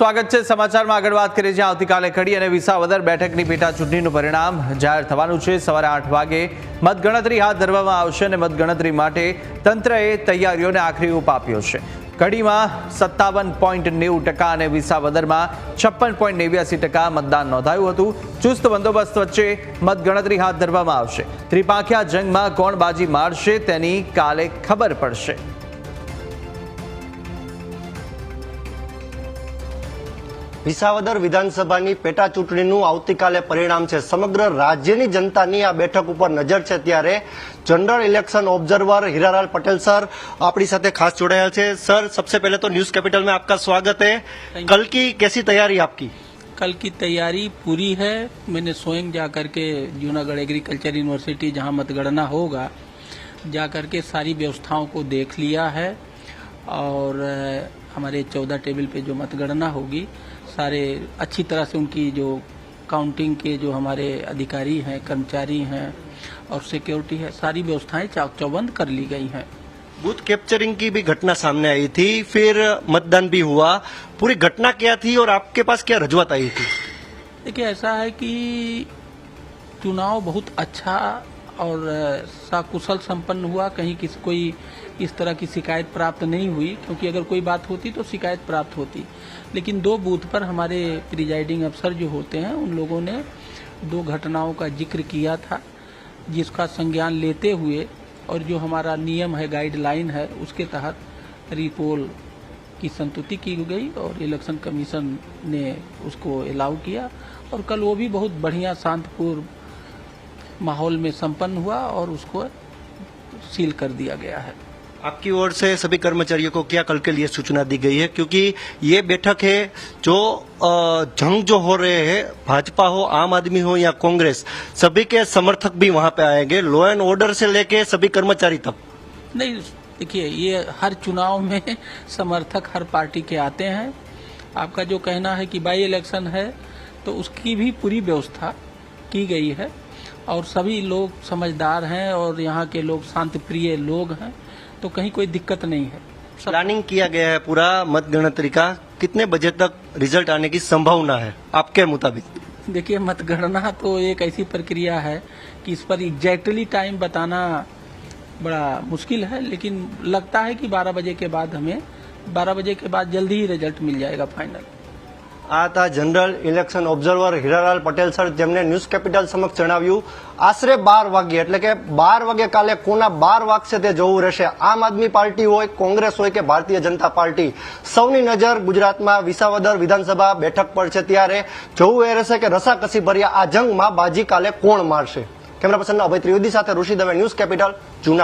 સ્વાગત છે સમાચારમાં. આગળ વાત કરીએ જ્યાં આવતીકાલે કડી અને વિસાવદર બેઠકની પેટા ચૂંટણીનું પરિણામ જાહેર થવાનું છે. સવારે આઠ વાગે મતગણતરી હાથ ધરવામાં આવશે અને મતગણતરી માટે તંત્રએ તૈયારીઓને આખરી ઉપ આપ્યો છે. કડીમાં સત્તાવન પોઈન્ટ નેવું ટકા અને વિસાવદરમાં છપ્પન પોઈન્ટ નેવ્યાસી ટકા મતદાન નોંધાયું હતું. ચુસ્ત બંદોબસ્ત વચ્ચે મતગણતરી હાથ ધરવામાં આવશે. ત્રિપાંખિયા જંગમાં કોણ બાજી મારશે તેની કાલે ખબર પડશે. વિસાવદર વિધાનસભાની પેટા ચૂંટણીનું આવતીકાલે પરિણામ છે સમગ્ર રાજ્યની જનતાની આ બેઠક ઉપર નજર છે ત્યારે general election observer Hiralal Patel sir આપણી સાથે ખાસ જોડાયા છે सर सबसे पहले तो न्यूज कैपिटल में आपका स्वागत है कल की कैसी तैयारी आपकी कल की तैयारी पूरी है मैंने स्वयं जा करके जूनागढ़ एग्रीकल्चर यूनिवर्सिटी जहां मतगणना होगा जा करके सारी व्यवस्थाओं को देख लिया है और अ, हमारे चौदह टेबल पे जो मतगणना होगी सारे अच्छी तरह से उनकी जो काउंटिंग के जो हमारे अधिकारी हैं कर्मचारी हैं और सिक्योरिटी है सारी व्यवस्थाएँ चाक चौबंद कर ली गई हैं। बूथ कैप्चरिंग की भी घटना सामने आई थी फिर मतदान भी हुआ। पूरी घटना क्या थी और आपके पास क्या रजूआत आई थी? देखिए ऐसा है कि चुनाव बहुत अच्छा और सकुशल संपन्न हुआ, कहीं किसी, कोई इस तरह की शिकायत प्राप्त नहीं हुई, क्योंकि अगर कोई बात होती तो शिकायत प्राप्त होती। लेकिन दो बूथ पर हमारे प्रिजाइडिंग अफसर जो होते हैं, उन लोगों ने दो घटनाओं का ज़िक्र किया था, जिसका संज्ञान लेते हुए और जो हमारा नियम है, गाइडलाइन है, उसके तहत रिपोल की संतुति की गई और इलेक्शन कमीशन ने उसको अलाउ किया। और कल वो भी बहुत बढ़िया शांतिपूर्ण माहौल में संपन्न हुआ और उसको सील कर दिया गया है। आपकी ओर से सभी कर्मचारियों को क्या कल के लिए सूचना दी गई है? क्योंकि ये बैठक है जो जंग जो हो रहे हैं भाजपा हो आम आदमी हो या कांग्रेस सभी के समर्थक भी वहाँ पे आएँगे। लॉ एंड ऑर्डर से लेके सभी कर्मचारी तक। नहीं देखिए ये हर चुनाव में समर्थक हर पार्टी के आते हैं। आपका जो कहना है कि बाई इलेक्शन है तो उसकी भी पूरी व्यवस्था की गई है। और सभी लोग समझदार हैं और यहाँ के लोग शांति प्रिय लोग हैं तो कहीं कोई दिक्कत नहीं है। प्लानिंग किया गया है पूरा मत गणतरी का कितने बजे तक रिज़ल्ट आने की संभावना है आपके मुताबिक? देखिए मतगणना तो एक ऐसी प्रक्रिया है कि इस पर एग्जैक्टली टाइम बताना बड़ा मुश्किल है लेकिन लगता है कि 12 बजे के बाद हमें 12 बजे के बाद जल्दी ही रिज़ल्ट मिल जाएगा फाइनल આ હતા general election observer Hiralal Patel sir. જેમને ન્યૂઝ કેપિટલ સમક્ષ જણાવ્યું, આશરે બાર વાગ્યે, એટલે કે બાર વાગે કાલે કોના બાર વાગશે તે જોવું રહેશે. આમ આદમી પાર્ટી હોય, કોંગ્રેસ હોય કે ભારતીય જનતા પાર્ટી, સૌની નજર ગુજરાતમાં વિસાવદર વિધાનસભા બેઠક પર છે ત્યારે. જોવું એ રહેશે કે રસાકસી ભર્યા આ જંગમાં બાજી કાલે કોણ મારશે? કેમેરા પર્સન અભય ત્રિવેદી સાથે ઋષિ દવે ન્યૂઝ કેપિટલ, જૂનાગઢ.